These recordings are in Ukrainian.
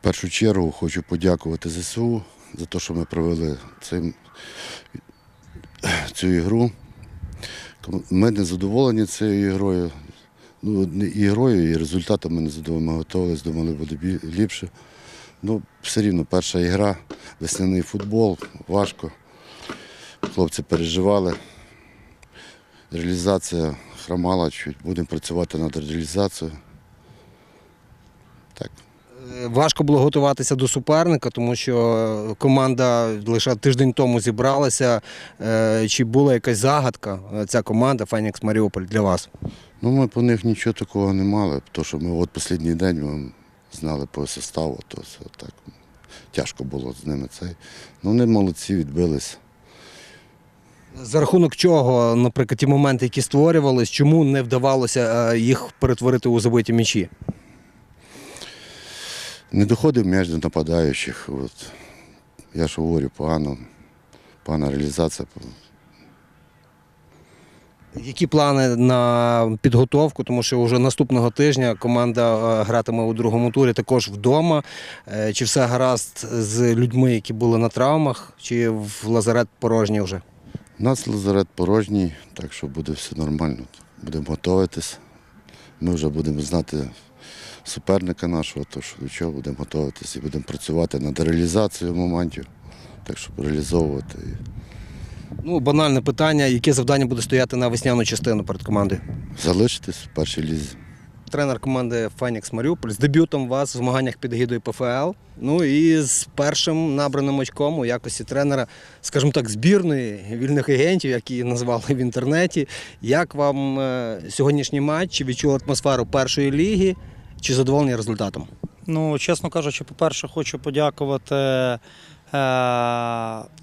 В першу чергу хочу подякувати ЗСУ за те, що ми провели цим, цю ігру. Ми не задоволені цією ігрою. Ну, не ігрою і результатом ми не задоволені. Ми готувалися, думали, буде ліпше. Ну, все рівно, перша ігра, весняний футбол, важко. Хлопці переживали. Реалізація хромала чуть. Будемо працювати над реалізацією. Так. Важко було готуватися до суперника, тому що команда лише тиждень тому зібралася. Е, Чи була якась загадка е, ця команда Фенікс Маріуполь для вас? Ну, ми по них нічого такого не мали, тому що ми от останній день ми знали по составу, то все так тяжко було з ними цей. Ну, вони молодці, відбилися. За рахунок чого, наприклад, ті моменти, які створювались, чому не вдавалося е, їх перетворити у забиті м'ячі? Не доходив м'яч до нападаючих. От. Я ж говорю, погано, погана реалізація. Які плани на підготовку? Тому що вже наступного тижня команда е, гратиме у другому турі також вдома. Е, Чи все гаразд з людьми, які були на травмах, чи в лазарет порожній вже? У нас лазарет порожній, так що буде все нормально. Будемо готуватись. Ми вже будемо знати суперника нашого, то що до чого будемо готуватись і будемо працювати над реалізацією моментів, так щоб реалізовувати. Ну, банальне питання, яке завдання буде стояти на весняну частину перед командою? Залишитись в першій лізі. Тренер команди Фенікс Маріуполь з дебютом вас в змаганнях під егідою ПФЛ. Ну і з першим набраним очком у якості тренера, скажімо так, збірної вільних агентів, як її назвали в інтернеті. Як вам е, сьогоднішній матч? Відчули атмосферу першої ліги? Чи задоволені результатом? Ну, чесно кажучи, по-перше, хочу подякувати е,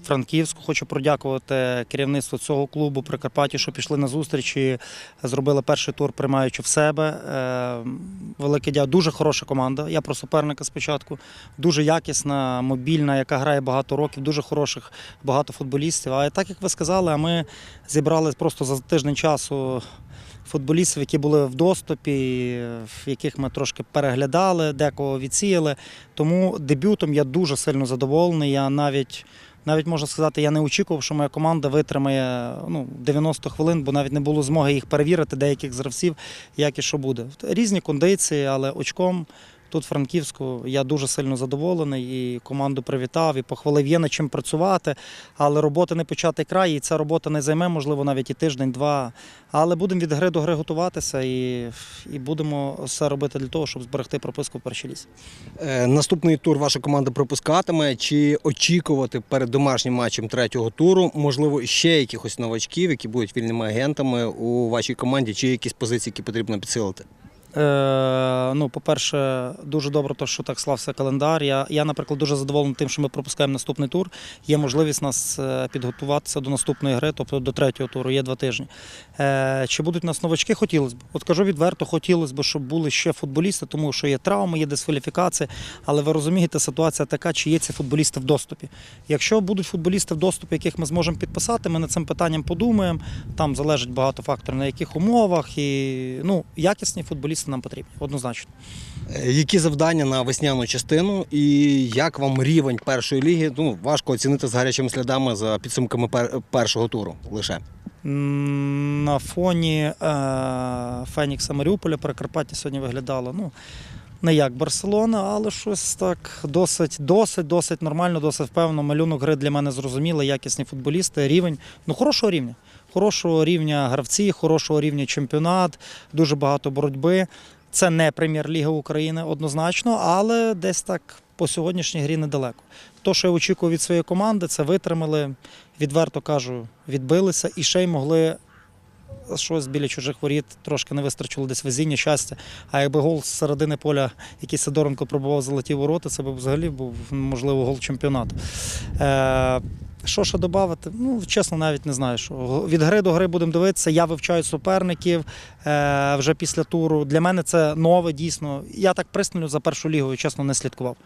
Франківську, хочу подякувати керівництву цього клубу Прикарпаття, що пішли на зустріч і зробили перший тур, приймаючи в себе. Е, велике дякую. Дуже хороша команда. Я про суперника спочатку. Дуже якісна, мобільна, яка грає багато років, дуже хороших, багато футболістів. А так як ви сказали, ми зібрали просто за тиждень часу футболістів, які були в доступі, в яких ми трошки переглядали, декого відсіяли. Тому дебютом я дуже сильно задоволений. Я навіть. Навіть можу сказати, я не очікував, що моя команда витримає ну, 90 хвилин, бо навіть не було змоги їх перевірити, деяких з як і що буде. Різні кондиції, але очком тут, в Франківську, я дуже сильно задоволений і команду привітав, і похвалив. Є над чим працювати, але робота не початий край, і ця робота не займе, можливо, навіть і тиждень-два. Але будемо від гри до гри готуватися і, і будемо все робити для того, щоб зберегти прописку в першій лісі. Е, Наступний тур ваша команда пропускатиме. Чи очікувати перед домашнім матчем третього туру, можливо, ще якихось новачків, які будуть вільними агентами у вашій команді, чи якісь позиції, які потрібно підсилити? Е, ну, по-перше, дуже добре, то, що так слався календар. Я, я, наприклад, дуже задоволений тим, що ми пропускаємо наступний тур. Є можливість нас е, підготуватися до наступної гри, тобто до третього туру, є два тижні. Е, чи будуть у нас новачки? Хотілося б. От кажу відверто, хотілося б, щоб були ще футболісти, тому що є травми, є дискваліфікація. Але ви розумієте, ситуація така, чи є ці футболісти в доступі. Якщо будуть футболісти в доступі, яких ми зможемо підписати, ми над цим питанням подумаємо. Там залежить багато факторів, на яких умовах. І ну, якісні футболісти нам потрібні, однозначно. Е, Які завдання на весняну частину і як вам рівень першої ліги? Ну, важко оцінити з гарячими слідами за підсумками першого туру лише. На фоні е, Фенікса Маріуполя Прикарпаття сьогодні виглядало ну, не як Барселона, але щось так досить, досить, досить нормально, досить впевнено. Малюнок гри для мене зрозумілий, якісні футболісти, рівень, ну хорошого рівня. Хорошого рівня гравці, хорошого рівня чемпіонат, дуже багато боротьби. Це не прем'єр-ліга України однозначно, але десь так по сьогоднішній грі недалеко. То, що я очікував від своєї команди, це витримали, відверто кажу, відбилися і ще й могли щось біля чужих воріт, трошки не вистачило десь везіння, щастя. А якби гол з середини поля, який Сидоренко пробував золоті ворота, це б взагалі був, можливо, гол чемпіонату. Е, що ще додати? Ну, чесно, навіть не знаю. що. Від гри до гри будемо дивитися. Я вивчаю суперників е, вже після туру. Для мене це нове, дійсно. Я так пристально за першу лігою, чесно, не слідкував.